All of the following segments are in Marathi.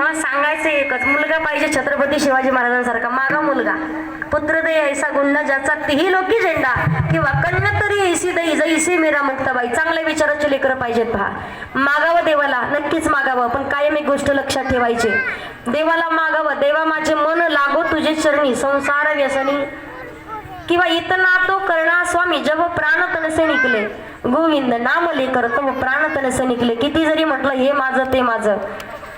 हा सांगायचं एकच. मुलगा पाहिजे छत्रपती शिवाजी महाराजांसारखा. मागा मुलगा. पुत्र दे ऐसा गुंडा ज्याचा तिही लोकी झेंडा. किंवा कन्या तरी ऐसी दई जैसे मेरा मुक्ताबाई. चांगल्या विचाराचे लेकरं पाहिजेत पहा. मागावं देवाला नक्कीच मागावं पण कायम एक गोष्ट लक्षात ठेवायची. देवाला मागावं. देवा माझे मन लागो तुझे चरणी. संसार व्यसनी. किंवा इतना तो करणा स्वामी जब प्राण तनसे निकले. गोविंद नाम लेकर तो प्राण तनसे निकले. किती जरी म्हटलं हे माझं ते माझं.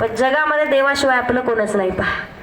पण जगामध्ये देवाशिवाय आपलं कोणच नाही पहा.